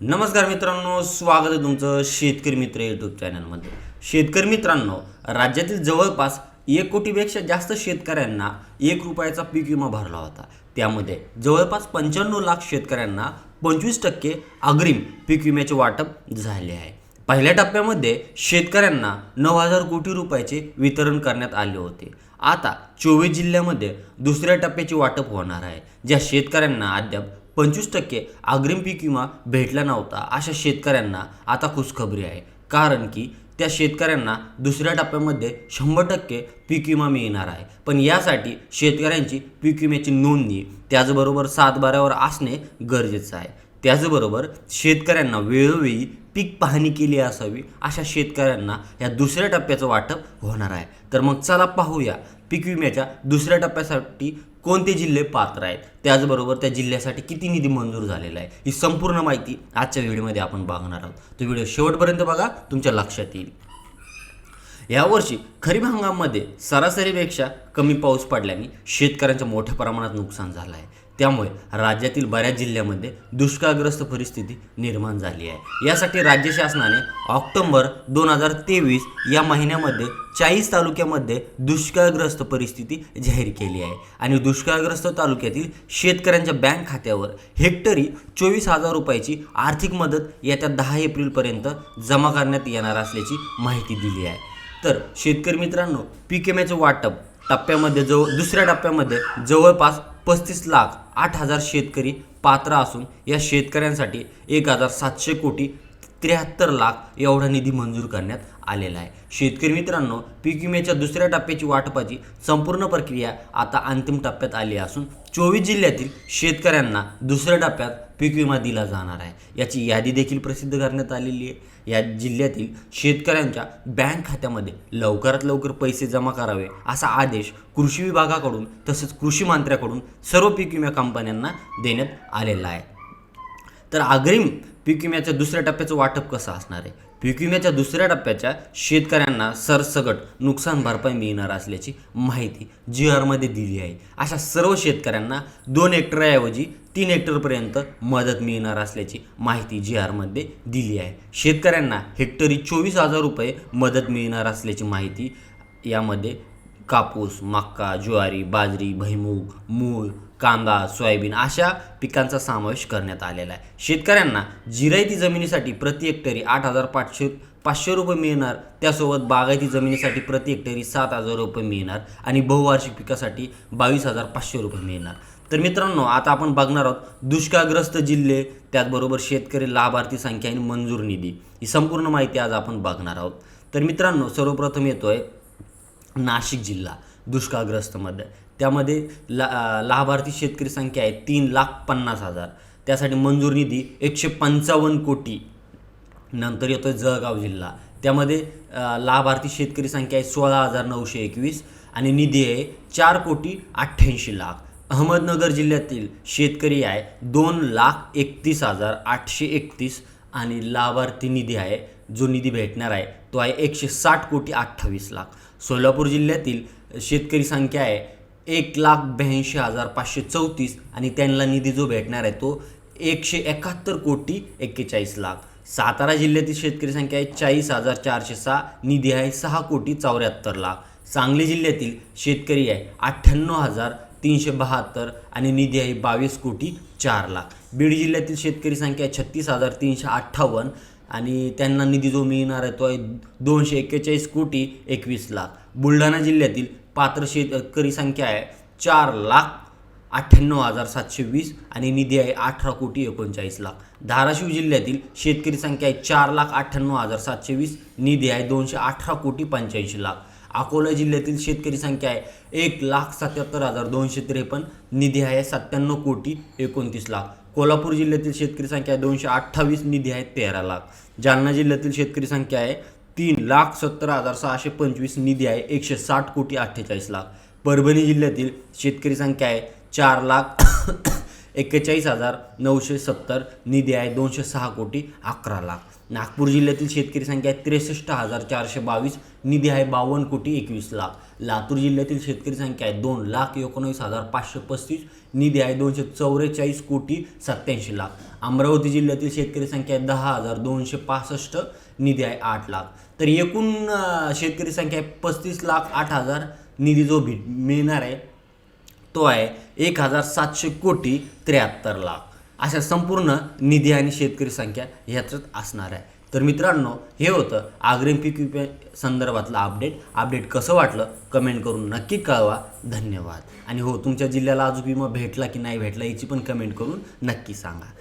नमस्कार मित्रांनो स्वागत आहे तुमचं शेतकरी मित्र यूट्यूब चॅनलमध्ये शेतकरी मित्रांनो राज्यातील जवळपास एक कोटीपेक्षा जास्त शेतकऱ्यांना एक रुपयाचा पीक विमा भरला होता. त्यामध्ये जवळपास पंच्याण्णव लाख शेतकऱ्यांना पंचवीस टक्के अग्रिम पीक विम्याचे वाटप झाले आहे. पहिल्या टप्प्यामध्ये शेतकऱ्यांना नऊ हजार कोटी रुपयाचे वितरण करण्यात आले होते. आता चोवीस जिल्ह्यामध्ये दुसऱ्या टप्प्याचे वाटप होणार आहे. ज्या शेतकऱ्यांना अद्याप पंचवीस टक्के अग्रिम पीक विमा भेटला नव्हता अशा शेतकऱ्यांना आता खुशखबरी आहे. कारण की त्या शेतकऱ्यांना दुसऱ्या टप्प्यामध्ये शंभर टक्के पीक विमा मिळणार आहे. पण यासाठी शेतकऱ्यांची पीक विम्याची नोंदणी त्याचबरोबर सातबाऱ्यावर असणे गरजेचं आहे. त्याचबरोबर शेतकऱ्यांना वेळोवेळी पीक पाहणी केली असावी अशा शेतकऱ्यांना या दुसऱ्या टप्प्याचं वाटप होणार आहे. तर मग चला पाहूया पीक विम्याच्या दुसऱ्या टप्प्यासाठी कोणते जिल्हे पात्र आहेत? त्याचबरोबर त्या जिल्ह्यासाठी किती निधी मंजूर झालेला आहे? ही संपूर्ण माहिती आजच्या व्हिडिओमध्ये आपण बघणार आहोत. तो व्हिडिओ शेवटपर्यंत बघा तुमच्या लक्षात येईल. यावर्षी खरीप हंगामामध्ये सरासरीपेक्षा कमी पाऊस पडल्याने शेतकऱ्यांचं मोठ्या प्रमाणात नुकसान झालं आहे. त्यामुळे राज्यातील बऱ्याच जिल्ह्यामध्ये दुष्काळग्रस्त परिस्थिती निर्माण झाली आहे. यासाठी राज्य शासनाने ऑक्टोबर दोन हजार तेवीस या महिन्यामध्ये चाळीस तालुक्यामध्ये दुष्काळग्रस्त परिस्थिती जाहीर केली आहे. आणि दुष्काळग्रस्त तालुक्यातील शेतकऱ्यांच्या बँक खात्यावर हेक्टरी चोवीस हजार रुपयाची आर्थिक मदत येत्या दहा एप्रिलपर्यंत जमा करण्यात येणार असल्याची माहिती दिली आहे. तर शेतकरी मित्रांनो पीक विम्याचं वाटप टप्प्यामध्ये जवळ दुसऱ्या टप्प्यामध्ये जवळपास पस्तीस लाख आठ हजार शेतकरी पात्र असून या शेतकऱ्यांसाठी एक हजार सातशे कोटी त्र्याहत्तर लाख एवढा निधी मंजूर करण्यात आलेला आहे. शेतकरी मित्रांनो पीक विम्याच्या दुसऱ्या टप्प्याची वाटपाची संपूर्ण प्रक्रिया आता अंतिम टप्प्यात आली असून चोवीस जिल्ह्यातील शेतकऱ्यांना दुसऱ्या टप्प्यात पीक विमा दिला जाणार आहे. याची यादी देखील प्रसिद्ध करण्यात आलेली आहे. या जिल्ह्यातील शेतकऱ्यांच्या बँक खात्यामध्ये लवकरात लवकर पैसे जमा करावे असा आदेश कृषी विभागाकडून तसंच कृषी मंत्र्याकडून सर्व पीक विमा कंपन्यांना देण्यात आलेला आहे. तर अग्रिम पीक विम्याच्या दुसऱ्या टप्प्याचं वाटप कसं असणार आहे? पीक विम्याच्या दुसऱ्या टप्प्याच्या शेतकऱ्यांना सरसकट नुकसान भरपाई मिळणार असल्याची माहिती जी आरमध्ये दिली आहे. अशा सर्व शेतकऱ्यांना दोन हेक्टरऐवजी तीन हेक्टरपर्यंत मदत मिळणार असल्याची माहिती जी आरमध्ये दिली आहे. शेतकऱ्यांना हेक्टरी चोवीस हजार रुपये मदत मिळणार असल्याची माहिती यामध्ये कापूस मक्का ज्वारी बाजरी भैमूग मूळ कांदा सोयाबीन अशा पिकांचा समावेश करण्यात आलेला आहे. शेतकऱ्यांना जिरायती जमिनीसाठी प्रति हेक्टरी आठ हजार पाचशे पाचशे रुपये मिळणार. त्यासोबत बागायती जमिनीसाठी प्रति हेक्टरी सात हजार रुपये मिळणार आणि बहुवार्षिक पिकासाठी बावीस हजार पाचशे रुपये मिळणार. तर मित्रांनो आता आपण बघणार आहोत दुष्काळग्रस्त जिल्हे त्याचबरोबर शेतकरी लाभार्थी संख्या आणि मंजूर निधी. ही संपूर्ण माहिती आज आपण बघणार आहोत. तर मित्रांनो सर्वप्रथम येतोय नाशिक जिल्हा दुष्काळग्रस्तमध्ये त्यामध्ये ला लाभार्थी शेतकरी संख्या आहे तीन लाख पन्नास हजार. त्यासाठी मंजूर निधी एकशे पंचावन्न कोटी. नंतर येतो जळगाव जिल्हा. त्यामध्ये लाभार्थी शेतकरी संख्या आहे सोळा हजार नऊशे एकवीस आणि निधी आहे चार कोटी अठ्ठ्याऐंशी लाख. अहमदनगर जिल्ह्यातील शेतकरी आहे दोन लाख एकतीस हजार आठशे एकतीस आणि लाभार्थी निधी आहे जो निधी भेटणार आहे तो आहे एकशे साठ कोटी अठ्ठावीस लाख. सोलापूर जिल्ह्यातील शेतकरी संख्या आहे एक लाख ब्याऐंशी हजार पाचशे चौतीस आणि त्यांना निधी जो भेटणार आहे तो एकशे एकाहत्तर कोटी एक्केचाळीस लाख. सातारा जिल्ह्यातील शेतकरी संख्या आहे चाळीस हजार चारशे सहा निधी आहे सहा कोटी चौऱ्याहत्तर लाख. सांगली जिल्ह्यातील शेतकरी आहे अठ्ठ्याण्णव हजार तीनशे बहात्तर आणि निधी आहे बावीस कोटी चार लाख. बीड जिल्ह्यातील शेतकरी संख्या आहे छत्तीस हजार तीनशे अठ्ठावन्न आणि त्यांना निधी जो मिळणार आहे तो आहे दोनशे एक्केचाळीस कोटी एकवीस लाख. बुलढाणा जिल्ह्यातील पात्र शेतकरी संख्या आहे चार लाख अठ्ठ्याण्णव हजार सातशे वीस आणि निधी आहे अठरा कोटी एकोणचाळीस लाख. धाराशिव जिल्ह्यातील शेतकरी संख्या आहे चार लाख अठ्ठ्याण्णव हजार सातशे वीस निधी आहे दोनशे अठरा कोटी पंच्याऐंशी लाख. अकोला जिल्ह्यातील शेतकरी संख्या आहे एक लाख सत्याहत्तर हजार दोनशे त्रेपन्न निधी आहे सत्त्याण्णव कोटी एकोणतीस लाख. कोल्हापूर जिल्ह्यातील शेतकरी संख्या आहे दोनशे अठ्ठावीस निधी आहे तेरा लाख. जालना जिल्ह्यातील शेतकरी संख्या आहे तीन लाख सत्तर हजार सहाशे पंचवीस निधी आहे एकशे साठ कोटी अठ्ठेचाळीस लाख. परभणी जिल्ह्यातील शेतकरी संख्या आहे चार लाख एक्केचाळीस हजार नऊशे सत्तर निधी आहे दोनशे सहा कोटी अकरा लाख. नागपूर जिल्ह्यातील शेतकरी संख्या आहे त्रेसष्ट हजार चारशे बावीस निधी आहे बावन्न कोटी एकवीस लाख. लातूर जिल्ह्यातील शेतकरी संख्या आहे दोन लाख एकोणवीस हजार पाचशे पस्तीस निधी आहे दोनशे चौवेचाळीस कोटी सत्याऐंशी लाख. अमरावती जिल्ह्यातील शेतकरी संख्या आहे दहा हजार दोनशे पासष्ट निधी आहे आठ लाख. तर एकूण शेतकरी संख्या आहे पस्तीस लाख आठ हजार निधी जो भेट मिळणार आहे तो आहे एक हजार सातशे कोटी त्र्याहत्तर लाख. अशा संपूर्ण निधी आणि शेतकरी संख्या ह्याच्यात असणार आहे. तर मित्रांनो हे होतं आग्रीम पीक विपे संदर्भातलं अपडेट अपडेट कसं वाटलं? कमेंट करून नक्की कळवा. धन्यवाद. आणि हो तुमच्या जिल्ह्याला अजून विमा भेटला की नाही भेटला याची पण कमेंट करून नक्की सांगा.